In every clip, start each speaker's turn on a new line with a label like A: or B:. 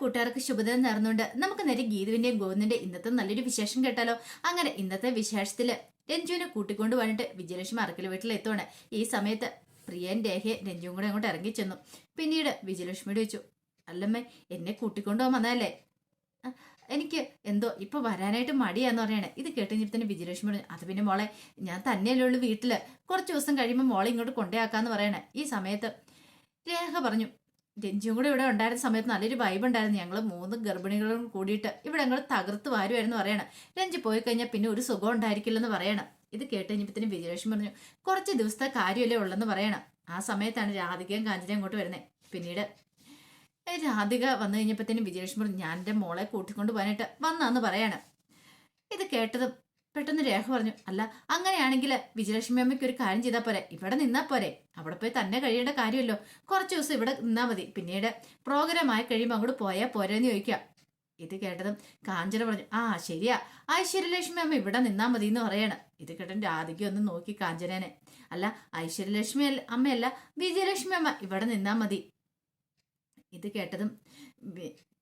A: കൂട്ടുകാർക്ക് ശുഭദിനം നേർന്നുകൊണ്ട് നമുക്ക് നേരെ ഗീതുവിന്റെയും ഗോവിന്ദന്റെ ഇന്നത്തെ നല്ലൊരു വിശേഷം കേട്ടാലോ. അങ്ങനെ ഇന്നത്തെ വിശേഷത്തിൽ രഞ്ജുവിനെ കൂട്ടിക്കൊണ്ട് വന്നിട്ട് വിജയലക്ഷ്മി അറക്കൽ വീട്ടിൽ എത്തുവാണ് ഈ സമയത്ത് പ്രിയൻ രേഖയെ രഞ്ജുവും കൂടെ അങ്ങോട്ട് ഇറങ്ങി ചെന്നു. പിന്നീട് വിജയലക്ഷ്മിയോട് ചോദിച്ചു അല്ലമ്മേ എന്നെ കൂട്ടിക്കൊണ്ടു വന്നതല്ലേ? എനിക്ക് എന്തോ ഇപ്പൊ വരാനായിട്ട് മടിയാന്ന് പറയണേ. ഇത് കേട്ടുകഴിഞ്ഞപ്പോ വിജയലക്ഷ്മി പറഞ്ഞു അത് പിന്നെ മോളെ ഞാൻ തന്നെയല്ലേ ഉള്ളൂ വീട്ടിൽ. കുറച്ച് ദിവസം കഴിയുമ്പോൾ മോളെ ഇങ്ങോട്ട് കൊണ്ടേയാക്കാന്ന് പറയണേ. ഈ സമയത്ത് രേഖ പറഞ്ഞു രഞ്ജിയും കൂടെ ഇവിടെ ഉണ്ടായിരുന്ന സമയത്ത് നല്ലൊരു വൈബ് ഉണ്ടായിരുന്നു. ഞങ്ങൾ മൂന്ന് ഗർഭിണികളും കൂടിയിട്ട് ഇവിടെ ഞങ്ങൾ തകർത്ത് വാരുമായിരുന്നു പറയണം. രഞ്ജി പോയി കഴിഞ്ഞാൽ പിന്നെ ഒരു സുഖം ഉണ്ടായിരിക്കില്ലെന്ന് പറയണം. ഇത് കേട്ട് കഴിഞ്ഞപ്പത്തിന് വിജയലക്ഷ്മി പറഞ്ഞു കുറച്ച് ദിവസത്തെ കാര്യമല്ലേ ഉള്ളെന്ന് പറയണം. ആ സമയത്താണ് രാധികയും കാഞ്ചനയും അങ്ങോട്ട് വരുന്നത് പിന്നീട് രാധിക വന്നു കഴിഞ്ഞപ്പോഴത്തേനും വിജയലക്ഷ്മി പറഞ്ഞു ഞാൻ എന്റെ മോളെ കൂട്ടിക്കൊണ്ട് പോകാനായിട്ട് വന്നാന്ന് പറയാണ്. ഇത് കേട്ടതും പെട്ടെന്ന് രേഖ പറഞ്ഞു. അല്ല അങ്ങനെയാണെങ്കിൽ വിജയലക്ഷ്മി അമ്മയ്ക്ക് ഒരു കാര്യം ചെയ്താൽ പോരെ. ഇവിടെ നിന്നാ പോരെ. അവിടെ പോയി തന്നെ കഴിയേണ്ട കാര്യമല്ലോ. കുറച്ച് ദിവസം ഇവിടെ നിന്നാ മതി. പിന്നീട് പ്രോഗ്രാം ആയി കഴിയുമ്പോൾ അങ്ങോട്ട് പോയാൽ പോരെന്ന് ചോദിക്കാം. ഇത് കേട്ടതും കാഞ്ചന പറഞ്ഞു ആ ശരിയാ. ഐശ്വര്യലക്ഷ്മി അമ്മ ഇവിടെ നിന്നാ മതി എന്ന് പറയാണ്. ഇത് കേട്ടൻ രാധിക ഒന്ന് നോക്കി കാഞ്ചനേനെ. അല്ല ഐശ്വര്യലക്ഷ്മി അമ്മയല്ല വിജയലക്ഷ്മി അമ്മ ഇവിടെ നിന്നാ മതി. ഇത് കേട്ടതും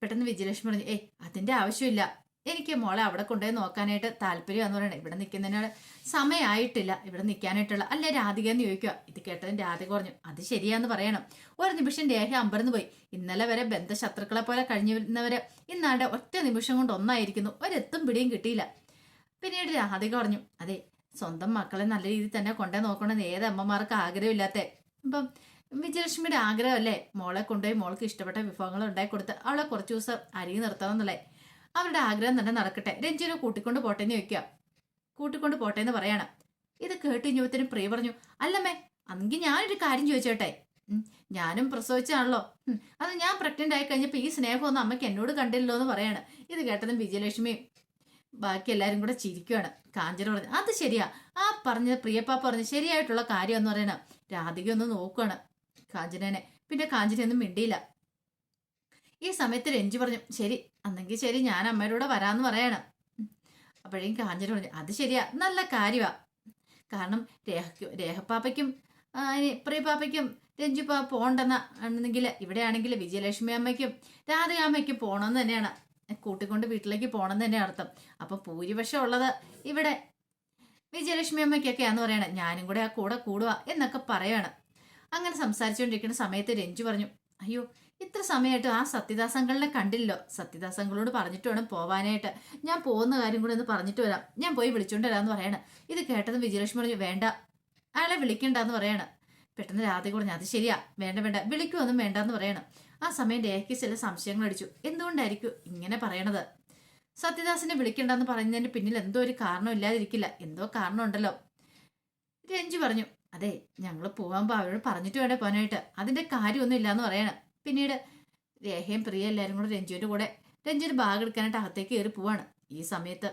A: പെട്ടെന്ന് വിജയലക്ഷ്മി പറഞ്ഞു ഏയ് അതിന്റെ ആവശ്യമില്ല. എനിക്ക് മോളെ അവിടെ കൊണ്ടുപോയി നോക്കാനായിട്ട് താല്പര്യം എന്ന് പറയണേ. ഇവിടെ നിൽക്കുന്നതിന് സമയമായിട്ടില്ല. ഇവിടെ നിൽക്കാനായിട്ടുള്ള. അല്ല രാധിക എന്ന് ചോദിക്കുക ഇത് കേട്ടതിന് രാധിക പറഞ്ഞു അത് ശരിയാന്ന് പറയണം. ഒരു നിമിഷം രേഖ അമ്പരന്ന് പോയി. ഇന്നലെ വരെ ബന്ധശത്രുക്കളെ പോലെ കഴിഞ്ഞിരുന്നവര് ഇന്നാണ്ട് ഒറ്റ നിമിഷം കൊണ്ട് ഒന്നായിരിക്കുന്നു. ഒരെത്തും പിടിയും കിട്ടിയില്ല. പിന്നീട് രാധിക പറഞ്ഞു അതെ സ്വന്തം മക്കളെ നല്ല രീതിയിൽ തന്നെ കൊണ്ടേ നോക്കണമെന്ന് ഏത് അമ്മമാർക്ക് ആഗ്രഹമില്ലാത്ത. ഇപ്പം വിജയലക്ഷ്മിയുടെ ആഗ്രഹമല്ലേ? മോളെ കൊണ്ടുപോയി മോൾക്ക് ഇഷ്ടപ്പെട്ട വിഭവങ്ങൾ ഉണ്ടാക്കി കൊടുത്ത് അവളെ കുറച്ച് ദിവസം അരി നിർത്തണം എന്നല്ലേ അവരുടെ ആഗ്രഹം തന്നെ നടക്കട്ടെ. രഞ്ജിനെ കൂട്ടിക്കൊണ്ട് പോട്ടെ എന്ന് ചോദിക്കുക. കൂട്ടിക്കൊണ്ട് പോട്ടെ എന്ന് പറയാണ്. ഇത് കേട്ട് കഴിഞ്ഞപ്പത്തിന് പ്രിയ പറഞ്ഞു അല്ലമ്മേ അന്നെങ്കിൽ ഞാനൊരു കാര്യം ചോദിച്ചോട്ടെ. ഞാനും പ്രസവിച്ചാണല്ലോ. അത് ഞാൻ പ്രഗ്നന്റ് ആയി കഴിഞ്ഞപ്പോൾ ഈ സ്നേഹമൊന്നും അമ്മയ്ക്ക് എന്നോട് കണ്ടില്ലല്ലോ എന്ന് പറയാണ്. ഇത് കേട്ടതും വിജയലക്ഷ്മിയും ബാക്കി എല്ലാവരും കൂടെ ചിരിക്കുകയാണ് കാഞ്ചന പറഞ്ഞു അത് ശരിയാ. ആ പറഞ്ഞ പ്രിയപ്പാപ്പ പറഞ്ഞ ശരിയായിട്ടുള്ള കാര്യം എന്ന് പറയണം. രാധിക ഒന്ന് നോക്കുകയാണ് കാഞ്ചനേനെ. പിന്നെ കാഞ്ചനയൊന്നും മിണ്ടിയില്ല. ഈ സമയത്ത് രഞ്ജു പറഞ്ഞു ശരി അന്നെങ്കിൽ ശരി ഞാൻ അമ്മയുടെ കൂടെ വരാന്ന് പറയണം. അപ്പോഴേക്കും കാഞ്ചന പറഞ്ഞു അത് ശരിയാ നല്ല കാര്യമാ കാരണം ആ, ഇനി പ്രിയപ്പാപ്പയ്ക്കും രഞ്ജു പാ പോണ്ടെന്ന ആണെങ്കിൽ ഇവിടെയാണെങ്കിൽ വിജയലക്ഷ്മി അമ്മയ്ക്കും രാധയാമ്മയ്ക്കും പോകണമെന്ന് തന്നെയാണ്. കൂട്ടിക്കൊണ്ട് വീട്ടിലേക്ക് പോകണമെന്ന് തന്നെ അർത്ഥം. അപ്പൊ ഭൂരിപക്ഷം ഉള്ളത് ഇവിടെ വിജയലക്ഷ്മി അമ്മയ്ക്കൊക്കെയാന്ന് പറയണേ. ഞാനും കൂടെ ആ കൂടെ കൂടുക എന്നൊക്കെ പറയണം. അങ്ങനെ സംസാരിച്ചുകൊണ്ടിരിക്കുന്ന സമയത്ത് രഞ്ജു പറഞ്ഞു അയ്യോ ഇത്ര സമയമായിട്ടും ആ സത്യദാസങ്കളിനെ കണ്ടില്ലോ. സത്യദാസങ്ങളോട് പറഞ്ഞിട്ട് വേണം പോവാനായിട്ട്. ഞാൻ പോകുന്ന കാര്യം കൂടെ ഒന്ന് പറഞ്ഞിട്ട് വരാം. ഞാൻ പോയി വിളിച്ചോണ്ട് വരാമെന്ന് പറയണം. ഇത് കേട്ടത് വിജയലക്ഷ്മി പറഞ്ഞു വേണ്ട. അയാളെ വിളിക്കണ്ടെന്ന് പറയണം. പെട്ടെന്ന് രാത്രി പറഞ്ഞു അത് ശരിയാ. വേണ്ട വേണ്ട. വിളിക്കുമൊന്നും വേണ്ടെന്ന് പറയണം. ആ സമയം രേഖയ്ക്ക് ചില സംശയങ്ങൾ അടിച്ചു. എന്തുകൊണ്ടായിരിക്കും ഇങ്ങനെ പറയണത്? സത്യദാസിനെ വിളിക്കണ്ടെന്ന് പറയുന്നതിന് പിന്നിൽ എന്തോ ഒരു കാരണം ഇല്ലാതിരിക്കില്ല. എന്തോ കാരണം ഉണ്ടല്ലോ രഞ്ജു പറഞ്ഞു അതെ ഞങ്ങൾ പോകാൻ അവരോട് പറഞ്ഞിട്ട് വേണ്ട പോകാനായിട്ട് അതിന്റെ കാര്യമൊന്നും ഇല്ലാന്ന് പറയണം. പിന്നീട് രേഖയും പ്രിയ എല്ലാവരും കൂടെ രഞ്ജുവിന്റെ കൂടെ രഞ്ജുവിന് ബാഗ് എടുക്കാനായിട്ട് അകത്തേക്ക് കയറി പോവാണ് ഈ സമയത്ത്.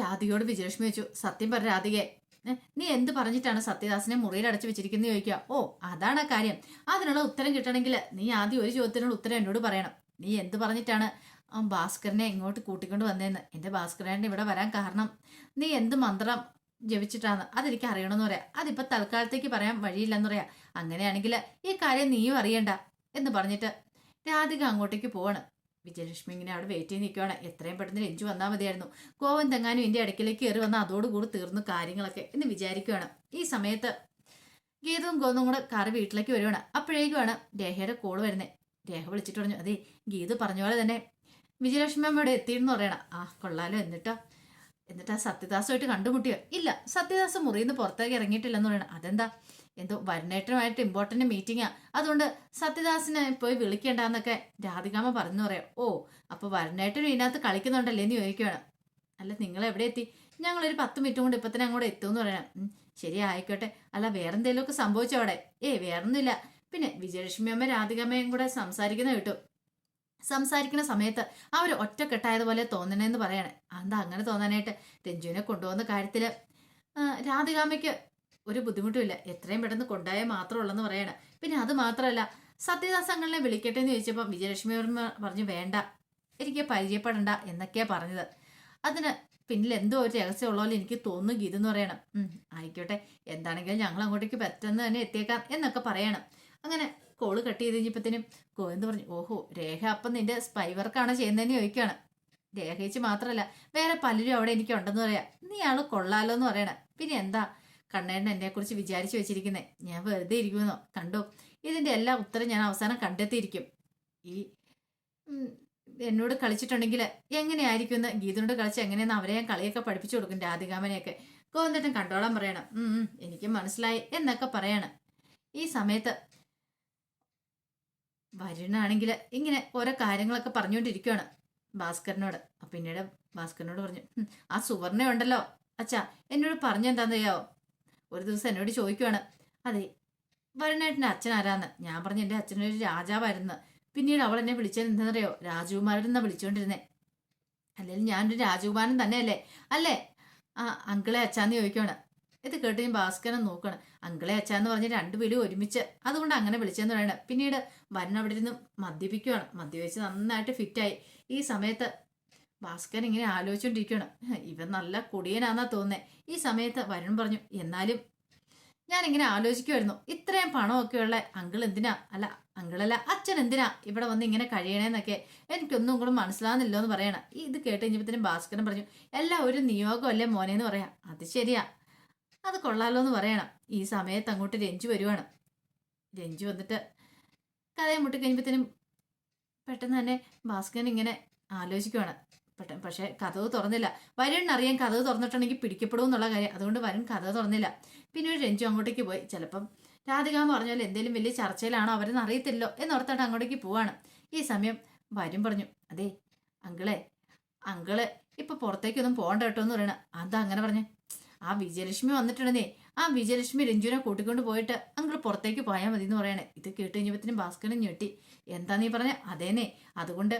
A: രാധികയോട് വിജയലക്ഷ്മി വെച്ചു സത്യം പറ രാധികയെ നീ എന്ത് പറഞ്ഞിട്ടാണ് സത്യദാസിനെ മുറിയിൽ അടച്ചു വെച്ചിരിക്കുന്നത് ചോദിക്കുക? ഓ അതാണ് ആ കാര്യം. അതിനുള്ള ഉത്തരം കിട്ടണമെങ്കിൽ നീ ആദ്യം ഒരു ചോദ്യത്തിനുള്ള ഉത്തരം എന്നോട് പറയണം. നീ എന്ത് പറഞ്ഞിട്ടാണ് ഭാസ്കരനെ ഇങ്ങോട്ട് കൂട്ടിക്കൊണ്ട് വന്നതെന്ന്? എന്റെ ഭാസ്കരനെ ഇവിടെ വരാൻ കാരണം. നീ എന്ത് മന്ത്രം ജപിച്ചിട്ടാണ് അതെനിക്ക് അറിയണമെന്ന് പറയാം. അതിപ്പോ തൽക്കാലത്തേക്ക് പറയാൻ വഴിയില്ലെന്ന് പറയാം. അങ്ങനെയാണെങ്കിൽ ഈ കാര്യം നീയും അറിയണ്ട എന്ന് പറഞ്ഞിട്ട് രാധിക അങ്ങോട്ടേക്ക് പോവാണ്. വിജയലക്ഷ്മി ഇങ്ങനെ അവിടെ വെയിറ്റ് ചെയ്ത് നിൽക്കുവാണ് എത്രയും പെട്ടെന്ന് രഞ്ജു വന്നാൽ മതിയായിരുന്നു. കോവൻ തെങ്ങാനും എന്റെ ഇടയ്ക്കിലേക്ക് കയറി വന്നാൽ അതോടുകൂടി തീർന്നു കാര്യങ്ങളൊക്കെ എന്ന് വിചാരിക്കുകയാണ് ഈ സമയത്ത് ഗീതവും ഗോതവും കൂടെ കാറ് വീട്ടിലേക്ക് വരുവാണ്. അപ്പോഴേക്കുമാണ് രേഖയുടെ കോൾ വരുന്നത് രേഖ വിളിച്ചിട്ട് പറഞ്ഞു അതെ ഗീത പറഞ്ഞ പോലെ തന്നെ വിജയലക്ഷ്മി അമ്മ ഇവിടെ എത്തിയെന്ന് പറയണം. ആ കൊള്ളാലോ എന്നിട്ടോ? എന്നിട്ട് ആ സത്യദാസുമായിട്ട് കണ്ടുമുട്ടിയോ ഇല്ല സത്യദാസ് മുറിയിൽ നിന്ന് പുറത്തേക്ക് ഇറങ്ങിയിട്ടില്ലെന്ന് പറയണം. അതെന്താ? എന്തോ വരണേറ്റമായിട്ട് ഇമ്പോർട്ടന്റ് മീറ്റിംഗാ അതുകൊണ്ട് സത്യദാസിനെ പോയി വിളിക്കേണ്ടെന്നൊക്കെ രാധികാമ പറഞ്ഞു പറയാം. ഓ അപ്പോൾ വരുണേട്ടനും ഇതിനകത്ത് കളിക്കുന്നുണ്ടല്ലേ എന്ന് ചോദിക്കുകയാണ് അല്ല നിങ്ങൾ എവിടെ എത്തി? ഞങ്ങളൊരു പത്ത് മിനിറ്റ് കൊണ്ട് ഇപ്പൊ തന്നെ അങ്ങോട്ട് എത്തുമെന്ന് പറയണം. ശരി ആയിക്കോട്ടെ. അല്ല വേറെന്തേലുമൊക്കെ സംഭവിച്ചോ അവിടെ? ഏ വേറൊന്നുമില്ല. പിന്നെ വിജയലക്ഷ്മി അമ്മ രാധികാമ്മയും കൂടെ സംസാരിക്കുന്ന കേട്ടു. സംസാരിക്കുന്ന സമയത്ത് അവർ ഒറ്റക്കെട്ടായതുപോലെ തോന്നണേന്ന് പറയണേ. എന്താ അങ്ങനെ തോന്നാനായിട്ട്? രഞ്ജുവിനെ കൊണ്ടുപോകുന്ന കാര്യത്തിൽ രാധികാമയ്ക്ക് ഒരു ബുദ്ധിമുട്ടുമില്ല. എത്രയും പെട്ടെന്ന് കൊണ്ടുപോയാൽ മാത്രമേ ഉള്ളെന്ന് പറയണേ. പിന്നെ അത് മാത്രമല്ല സത്യദാസ് സത്യദാസങ്ങളെ വിളിക്കട്ടെ എന്ന് ചോദിച്ചപ്പോൾ വിജയലക്ഷ്മി പറഞ്ഞു വേണ്ട എനിക്ക് പരിചയപ്പെടണ്ട എന്നൊക്കെയാ പറഞ്ഞത്. അതിന് പിന്നിൽ എന്തോ ഒരു രഹസ്യം ഉള്ള പോലെ എനിക്ക് തോന്നുന്നു ഇതെന്ന് പറയണം. ആയിക്കോട്ടെ എന്താണെങ്കിലും ഞങ്ങൾ അങ്ങോട്ടേക്ക് പെട്ടെന്ന് തന്നെ എത്തിയേക്കാം എന്നൊക്കെ പറയണം. അങ്ങനെ കോൾ കട്ട് ചെയ്ത് കഴിഞ്ഞപ്പത്തിനും ഗോവിന്ദ് പറഞ്ഞു? ഓഹോ രേഖ അപ്പം നിന്റെ സ്പൈ വർക്കാണ് ചെയ്യുന്നതെന്ന് ചോദിക്കുകയാണ് രേഖ ചേച്ചി മാത്രമല്ല വേറെ പലരും അവിടെ എനിക്ക് ഉണ്ടെന്ന് പറയാം. നീ ആൾ കൊള്ളാലോ എന്ന് പറയണേ. പിന്നെ എന്താ? കണ്ണേണ്ണ എന്നെ കുറിച്ച് വിചാരിച്ചു വെച്ചിരിക്കുന്നേ. ഞാൻ വെറുതെ ഇരിക്കുമെന്നോ? കണ്ടോ ഇതിന്റെ എല്ലാ ഉത്തരം ഞാൻ അവസാനം കണ്ടെത്തിയിരിക്കും. ഈ എന്നോട് കളിച്ചിട്ടുണ്ടെങ്കിൽ എങ്ങനെയായിരിക്കും എന്ന് ഗീതനോട് കളിച്ച് എങ്ങനെയെന്ന് അവരെ ഞാൻ കളിയൊക്കെ പഠിപ്പിച്ചു കൊടുക്കും രാധികാമനെയൊക്കെ. ഗോവിന്ദട്ടൻ കണ്ടോളാൻ പറയണം. എനിക്ക് മനസ്സിലായി എന്നൊക്കെ പറയണം. ഈ സമയത്ത് വരുണാണെങ്കിൽ ഇങ്ങനെ ഓരോ കാര്യങ്ങളൊക്കെ പറഞ്ഞുകൊണ്ടിരിക്കുകയാണ് ഭാസ്കരനോട്. പിന്നീട് ഭാസ്കരനോട് പറഞ്ഞു "ഉം, ആ സുവർണ ഉണ്ടല്ലോ. അച്ഛാ എന്നോട് പറഞ്ഞെന്താണെന്നറിയാവോ ഒരു ദിവസം എന്നോട് ചോദിക്കുവാണ് അതെ വരുണേട്ടന്റെ അച്ഛൻ ആരാന്ന്? ഞാൻ പറഞ്ഞു എന്റെ അച്ഛനൊരു രാജാവായിരുന്നു. പിന്നീട് അവൾ എന്നെ വിളിച്ചത് എന്താണെന്നറിയോ രാജകുമാരൻ എന്നാ വിളിച്ചുകൊണ്ടിരുന്നേ അല്ലെങ്കിൽ ഞാനൊരു രാജകുമാരൻ തന്നെയല്ലേ? അല്ലേ? ആ അങ്കിളെ അച്ഛാന്ന് ചോദിക്കുവാണ്. ഇത് കേട്ട് ഞാൻ ഭാസ്കരൻ നോക്കണം. അങ്കിളെ അച്ഛാന്ന് പറഞ്ഞ് രണ്ടുപേരും ഒരുമിച്ച്. അതുകൊണ്ട് അങ്ങനെ വിളിച്ചെന്ന് പറയണം പിന്നീട് വരൻ അവിടെ ഇരുന്ന് മദ്യപിക്കുകയാണ് മദ്യപിച്ച് നന്നായിട്ട് ഫിറ്റായി ഈ സമയത്ത് ഭാസ്കരൻ ഇങ്ങനെ ആലോചിച്ചുകൊണ്ടിരിക്കുകയാണ് ഇവൻ നല്ല കുടിയനാന്നാ തോന്നേ ഈ സമയത്ത് വരുൺ പറഞ്ഞു എന്നാലും ഞാനിങ്ങനെ ആലോചിക്കുമായിരുന്നു ഇത്രയും പണമൊക്കെയുള്ള അങ്കിൾ എന്തിനാ? അല്ല അങ്കിളല്ല അച്ഛൻ എന്തിനാ ഇവിടെ വന്ന് ഇങ്ങനെ കഴിയണേന്നൊക്കെ എനിക്കൊന്നും കൂടെ മനസ്സിലാകുന്നില്ലോ എന്ന് പറയണം ഇത് കേട്ട് കഴിഞ്ഞപ്പോഴത്തേനും ഭാസ്കരൻ പറഞ്ഞു എല്ലാം ഒരു നിയോഗമല്ലേ മോനെ എന്ന് പറയാം. അത് ശരിയാ. അത് കൊള്ളാലോ എന്ന് പറയണം. ഈ സമയത്ത് അങ്ങോട്ട് രഞ്ജു വരുവാണ്. രഞ്ജു വന്നിട്ട് കഥയെ മുട്ടിക്കഴിയുമ്പോഴത്തേനും പെട്ടെന്ന് തന്നെ ഭാസ്കരൻ ഇങ്ങനെ ആലോചിക്കുവാണ്. പെട്ടെന്ന് പക്ഷേ കഥവ് തുറന്നില്ല. വരുൺ അറിയാൻ കഥവ് തുറന്നിട്ടുണ്ടെങ്കിൽ പിടിക്കപ്പെടും എന്നുള്ള കാര്യം. അതുകൊണ്ട് വരുൺ കഥ തുറന്നില്ല. പിന്നെ ഒരു രഞ്ജു അങ്ങോട്ടേക്ക് പോയി. ചിലപ്പം രാധിക പറഞ്ഞ പറഞ്ഞാൽ എന്തെങ്കിലും വലിയ ചർച്ചയിലാണോ അവരെന്ന് അറിയത്തില്ലോ എന്നോർത്തിട്ട് അങ്ങോട്ടേക്ക് പോവാണ്. ഈ സമയം വരും പറഞ്ഞു അതെ അങ്കിളെ അങ്കിൾ ഇപ്പൊ പുറത്തേക്കൊന്നും പോകണ്ട കേട്ടോ എന്ന് പറയണ. അതാ അങ്ങനെ പറഞ്ഞേ? ആ വിജയലക്ഷ്മി വന്നിട്ടുണ്ടെന്നേ. ആ വിജയലക്ഷ്മി രഞ്ജുവിനെ കൂട്ടിക്കൊണ്ട് പോയിട്ട് അങ്കിൾ പുറത്തേക്ക് പോയാൽ മതി എന്ന് പറയണേ. ഇത് കേട്ട് കഴിഞ്ഞപ്പത്തിനും ഭാസ്കരൻ ഞെട്ടി. എന്താ നീ പറഞ്ഞ? അതേനെ അതുകൊണ്ട്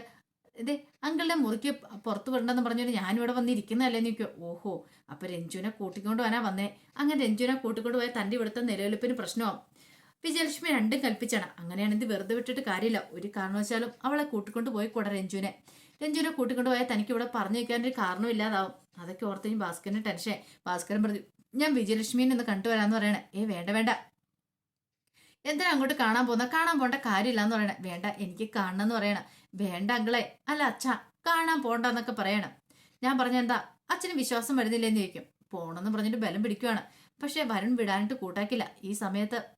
A: ഇതേ അങ്കിളുടെ മുറിക്ക് പുറത്ത് വിടണ്ടെന്ന് പറഞ്ഞിട്ട് ഞാനിവിടെ വന്നിരിക്കുന്നതല്ലേ നിൽക്കോ ഓഹോ അപ്പൊ രഞ്ജുവിനെ കൂട്ടിക്കൊണ്ട് പോകാനാ വന്നേ. അങ്ങനെ രഞ്ജുവിനെ കൂട്ടിക്കൊണ്ട് പോയാൽ തന്റെ ഇവിടുത്തെ നിലനിൽപ്പിന് പ്രശ്നമാവും. വിജയലക്ഷ്മി രണ്ടും കൽപ്പിച്ചാണ്. അങ്ങനെയാണെങ്കിൽ വെറുതെ വിട്ടിട്ട് കാര്യമില്ല. ഒരു കാരണവശാലും അവളെ കൂട്ടിക്കൊണ്ട് പോയി കൂടെ രഞ്ജുനെ രഞ്ജുനെ കൂട്ടിക്കൊണ്ട് പോയാൽ തനിക്ക് ഇവിടെ പറഞ്ഞു വെക്കാൻ ഒരു കാരണമില്ലാതാവും അതൊക്കെ ഓർത്ത് ഇനി ഭാസ്കരന് ടെൻഷൻ. ഭാസ്കരൻ പറഞ്ഞു ഞാൻ വിജയലക്ഷ്മിനെ ഒന്ന് കണ്ടുവരാന്ന് പറയണേ. ഏ വേണ്ട വേണ്ട. എന്തിനാ അങ്ങോട്ട് കാണാൻ പോകുന്ന? കാണാൻ പോണ്ട കാര്യമില്ല എന്ന് പറയണേ. വേണ്ട എനിക്ക് കാണണം എന്ന് പറയണം. വേണ്ട അങ്കിളെ. അല്ല അച്ഛ കാണാൻ പോണ്ടെന്നൊക്കെ പറയണം. ഞാൻ പറഞ്ഞ എന്താ? അച്ഛന് വിശ്വാസം വരുന്നില്ലെന്ന് ചോദിക്കും. പോണെന്ന് പറഞ്ഞിട്ട് ബലം പിടിക്കുവാണ്. പക്ഷെ വരുൺ വിടാനായിട്ട് കൂട്ടാക്കില്ല. ഈ സമയത്ത്.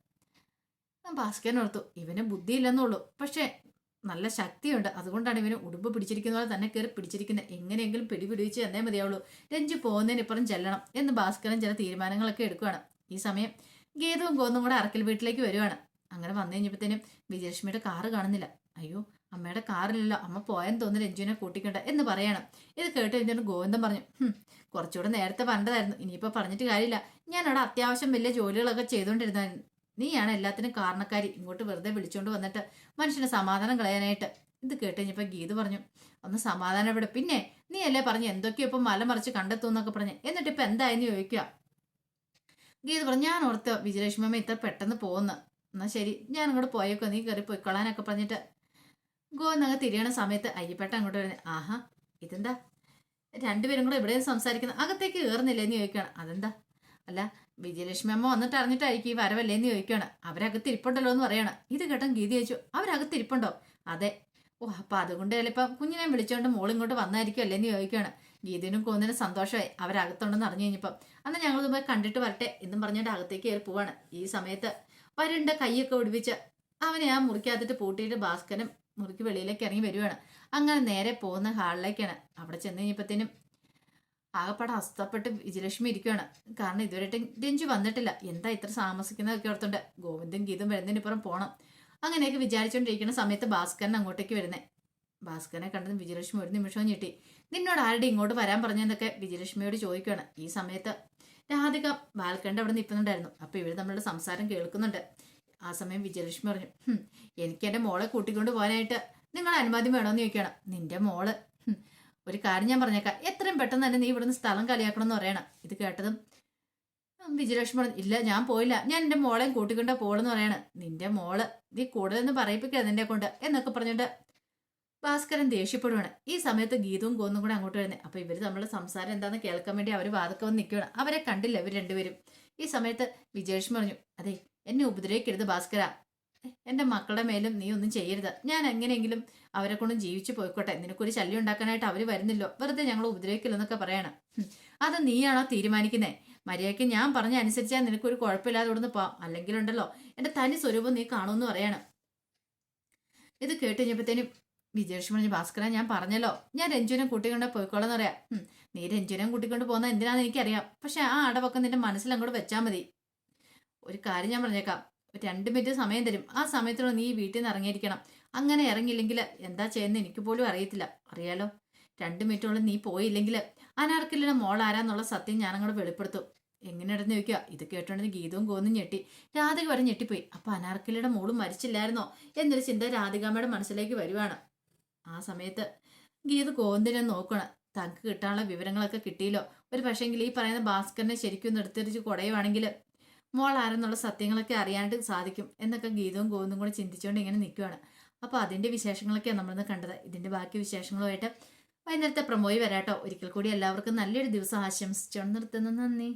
A: ഭാസ്കരൻ ഓർത്തു ഇവന് ബുദ്ധിയില്ലെന്നുള്ളൂ പക്ഷെ നല്ല ശക്തിയുണ്ട്. അതുകൊണ്ടാണ് ഇവന് ഉടുമ്പ് പിടിച്ചിരിക്കുന്ന പോലെ തന്നെ കയറി പിടിച്ചിരിക്കുന്നത് എങ്ങനെയെങ്കിലും പിടിപിടിച്ച് തന്നേ മതിയാവുള്ളൂ. രഞ്ജു പോകുന്നതിന് ഇപ്പുറം ചെല്ലണം എന്ന് ഭാസ്കരൻ ചില തീരുമാനങ്ങളൊക്കെ എടുക്കുകയാണ് ഈ സമയം ഗീതവും ഗോന്നും കൂടെ അറക്കൽ വീട്ടിലേക്ക് വരുവാണ്. അങ്ങനെ വന്നു കഴിഞ്ഞപ്പോഴത്തേനും വിജയലക്ഷ്മിയുടെ കാറ് കാണുന്നില്ല. അയ്യോ അമ്മയുടെ കാറിലല്ലോ അമ്മ പോയെന്ന് തോന്നുന്നു രഞ്ജുവിനെ കൂട്ടിക്കണ്ട എന്ന് പറയണം. ഇത് കേട്ട് കഴിഞ്ഞിട്ട് ഗോവിന്ദൻ പറഞ്ഞു "ഹും, കുറച്ചുകൂടെ നേരത്തെ പറഞ്ഞതായിരുന്നു. ഇനിയിപ്പോൾ പറഞ്ഞിട്ട് കാര്യമില്ല. ഞാൻ അവിടെ അത്യാവശ്യം വലിയ ജോലികളൊക്കെ ചെയ്തുകൊണ്ടിരുന്നായിരുന്നു നീയാണ് എല്ലാത്തിനും കാരണക്കാരി. ഇങ്ങോട്ട് വെറുതെ വിളിച്ചുകൊണ്ട് വന്നിട്ട് മനുഷ്യന് സമാധാനം കളയാനായിട്ട്. ഇത് കേട്ട് കഴിഞ്ഞപ്പോൾ ഗീത് പറഞ്ഞു ഒന്ന് സമാധാനം ഇവിടെ. പിന്നെ നീ അല്ലേ പറഞ്ഞു എന്തൊക്കെയോ ഇപ്പം മല മറിച്ച് കണ്ടെത്തും എന്നൊക്കെ പറഞ്ഞു. എന്നിട്ട് ഇപ്പം എന്തായെന്ന് ചോദിക്കുക? ഗീത് പറഞ്ഞു ഞാൻ ഓർത്ത് വിജയലക്ഷ്മി അമ്മ ഇത്ര പെട്ടെന്ന് പോകുന്നു എന്നാ ശരി. ഞാൻ അങ്ങോട്ട് പോയേക്കോ. നീ കയറി പൊയ്ക്കൊള്ളാനൊക്കെ പറഞ്ഞിട്ട്. ഗോന്നങ്ങ് തിരിയണ സമയത്ത് അയ്യപ്പേട്ട അങ്ങോട്ട് വരുന്നത് ആഹാ ഇതെന്താ? രണ്ടുപേരും കൂടെ എവിടെയും സംസാരിക്കുന്നത് അകത്തേക്ക് കയറുന്നില്ല എന്ന് ചോദിക്കുകയാണ്. അതെന്താ? അല്ല വിജയലക്ഷ്മി അമ്മ വന്നിട്ട് അറിഞ്ഞിട്ടായിരിക്കും ഈ വരവല്ലേന്ന് ചോദിക്കുകയാണ്. അവരകത്ത് ഇരിപ്പുണ്ടല്ലോ എന്ന് പറയണം. ഇത് കേട്ടോ ഗീതി ചോദിച്ചു അവരകത്ത് ഇരിപ്പുണ്ടോ? അതെ. ഓ അപ്പൊ അതുകൊണ്ട് ചിലപ്പം കുഞ്ഞിനെ വിളിച്ചോണ്ട് മോൾ ഇങ്ങോട്ട് വന്നായിരിക്കും അല്ലേന്ന് ചോദിക്കുകയാണ്. ഗീതിനും കോന്നിനും സന്തോഷമായി. അവരകത്തുണ്ടെന്ന് അറിഞ്ഞു കഴിഞ്ഞപ്പം അന്ന് ഞങ്ങൾ പോയി കണ്ടിട്ട് വരട്ടെ എന്നും പറഞ്ഞിട്ട് അകത്തേക്ക് കയറി പോവാണ്. ഈ സമയത്ത് വരുണ്ട കൈയൊക്കെ ഒടിപ്പിച്ച് അവനെ ആ മുറിക്കകത്തിട്ട് പൂട്ടിയിട്ട് ഭാസ്കരൻ മുറിക്ക് വെളിയിലേക്ക് ഇറങ്ങി വരുവാണ്. അങ്ങനെ നേരെ പോകുന്ന ഹാളിലേക്കാണ്. അവിടെ ചെന്ന് കഴിഞ്ഞപ്പത്തേനും ആകപ്പാടെ അസ്തപ്പെട്ട് വിജയലക്ഷ്മി ഇരിക്കുകയാണ്. കാരണം ഇതുവരെയായിട്ടും രഞ്ജു വന്നിട്ടില്ല. എന്താ ഇത്ര താമസിക്കുന്നതൊക്കെ ഓർത്തുണ്ട് ഗോവിന്ദും ഗീതും വരുന്നതിനിപ്പുറം പോണം. അങ്ങനെയൊക്കെ വിചാരിച്ചുകൊണ്ടിരിക്കുന്ന സമയത്ത് ഭാസ്കരൻ അങ്ങോട്ടേക്ക് വരുന്നേ. ഭാസ്കരനെ കണ്ടതും വിജയലക്ഷ്മി ഒരു നിമിഷം ഞെട്ടി. നിന്നോട് ആരുടെ ഇങ്ങോട്ട് വരാൻ പറഞ്ഞെന്നൊക്കെ വിജയലക്ഷ്മിയോട് ചോദിക്കുകയാണ്. ഈ സമയത്ത് രാധിക ബാൽക്കണ്ട അവിടെ നിൽക്കുന്നുണ്ടായിരുന്നു അപ്പൊ ഇവർ നമ്മളുടെ സംസാരം കേൾക്കുന്നുണ്ട്. ആ സമയം വിജയലക്ഷ്മി പറഞ്ഞു എനിക്ക് എന്റെ മോളെ കൂട്ടിക്കൊണ്ട് പോകാനായിട്ട് നിങ്ങൾ അനുമതി വേണമെന്ന് ചോദിക്കണം നിന്റെ മോൾ ഒരു കാര്യം ഞാൻ പറഞ്ഞേക്കാം. എത്രയും പെട്ടെന്ന് തന്നെ നീ ഇവിടുന്ന് സ്ഥലം കളിയാക്കണം എന്ന് പറയണം. ഇത് കേട്ടതും വിജയലക്ഷ്മി പറഞ്ഞു ഇല്ല ഞാൻ പോയില്ല. ഞാൻ എന്റെ മോളെയും കൂട്ടിക്കൊണ്ട പോളെന്ന് പറയണം. നിന്റെ മോൾ നീ കൂടുതലൊന്നും പറയിപ്പിക്കരുത് നിന്നെ കൊണ്ട് എന്നൊക്കെ പറഞ്ഞിട്ട് ഭാസ്കരൻ ദേഷ്യപ്പെടുവാണ്. ഈ സമയത്ത് ഗീതവും കോന്നും കൂടെ അങ്ങോട്ട് വരുന്നത് അപ്പൊ ഇവർ നമ്മളെ സംസാരം എന്താണെന്ന് കേൾക്കാൻ വേണ്ടി അവർ വാതൊക്കെ വന്ന് നിൽക്കുകയാണ് അവരെ കണ്ടില്ല ഇവർ രണ്ടുപേരും. ഈ സമയത്ത് വിജയലക്ഷ്മി പറഞ്ഞു അതെ എന്നെ ഉപദ്രവിക്കരുത് ഭാസ്കര. എന്റെ മക്കളുടെ മേലും നീ ഒന്നും ചെയ്യരുത്. ഞാൻ എങ്ങനെയെങ്കിലും അവരെ കൊണ്ടും ജീവിച്ചു പോയിക്കോട്ടെ. നിനക്കൊരു ശല്യം ഉണ്ടാക്കാനായിട്ട് അവർ വരുന്നില്ലോ. വെറുതെ ഞങ്ങൾ ഉപദ്രവിക്കില്ലെന്നൊക്കെ പറയണം. അത് നീയാണോ തീരുമാനിക്കുന്നേ? മര്യാദയ്ക്ക് ഞാൻ പറഞ്ഞ അനുസരിച്ചാൽ നിനക്കൊരു കുഴപ്പമില്ലാതെ ഇവിടുന്ന് പോവാം. അല്ലെങ്കിലുണ്ടല്ലോ എന്റെ തനി സ്വരൂപം നീ കാണുമെന്ന് പറയണം. ഇത് കേട്ട് കഴിഞ്ഞപ്പോഴത്തേനും വിജയലക്ഷ്മി പറഞ്ഞു ഭാസ്കരൻ ഞാൻ പറഞ്ഞല്ലോ. ഞാൻ രഞ്ജുവിനെ കൂട്ടിക്കൊണ്ട് പോയിക്കോളെന്ന് പറയാം നീ രഞ്ജുവിനെ കൂട്ടിക്കൊണ്ട് പോകുന്ന എന്തിനാന്ന് എനിക്കറിയാം. പക്ഷെ ആ അടവൊക്കെ നിന്റെ മനസ്സിൽ അങ്ങോട്ട് വെച്ചാൽ മതി. ഒരു കാര്യം ഞാൻ പറഞ്ഞേക്കാം. രണ്ട് മിനിറ്റ് സമയം തരും. ആ സമയത്തിനുള്ള നീ വീട്ടിൽ നിന്ന് ഇറങ്ങിയിരിക്കണം. അങ്ങനെ ഇറങ്ങിയില്ലെങ്കിൽ എന്താ ചെയ്യുന്നത് എനിക്ക് പോലും അറിയത്തില്ല. അറിയാലോ. രണ്ട് മിനിറ്റോളം നീ പോയില്ലെങ്കിൽ അനാർക്കലിയുടെ മോൾ ആരാന്നുള്ള സത്യം ഞാൻ അങ്ങോട്ട് വെളിപ്പെടുത്തും എങ്ങനെയാണെന്ന് ചോദിക്കുക? ഇത് കേട്ടോണ്ടെന്ന് ഗീതവും കോന്നും ഞെട്ടി. രാധിക വരെ ഞെട്ടിപ്പോയി. അപ്പൊ അനാർക്കലിയുടെ മോൾ മരിച്ചില്ലായിരുന്നോ? എന്നൊരു ചിന്ത രാധികാമ്മയുടെ മനസ്സിലേക്ക് വരുവാണ്. ആ സമയത്ത് ഗീത കോന്തിനെ നോക്കണം. തനിക്ക് കിട്ടാനുള്ള വിവരങ്ങളൊക്കെ കിട്ടിയില്ലോ. ഒരു പക്ഷേങ്കിൽ ഈ പറയുന്ന ഭാസ്കറിനെ ശരിക്കും ഒന്ന് എടുത്തെറിച്ച് കുടയുവാണെങ്കിൽ മോൾ ആരെന്നുള്ള സത്യങ്ങളൊക്കെ അറിയാനായിട്ട് സാധിക്കും എന്നൊക്കെ ഗീതവും കോന്നും കൂടെ ചിന്തിച്ചുകൊണ്ട് ഇങ്ങനെ നിൽക്കുവാണ് അപ്പോൾ അതിന്റെ വിശേഷങ്ങളൊക്കെയാണ് നമ്മളിന്ന് കണ്ടത്. ഇതിന്റെ ബാക്കി വിശേഷങ്ങളുമായിട്ട് വൈകുന്നേരത്തെ പ്രമോയി വരാട്ടോ. ഒരിക്കൽ കൂടി എല്ലാവർക്കും നല്ലൊരു ദിവസം ആശംസിച്ചുകൊണ്ട് നിർത്തുന്നു. നന്ദി.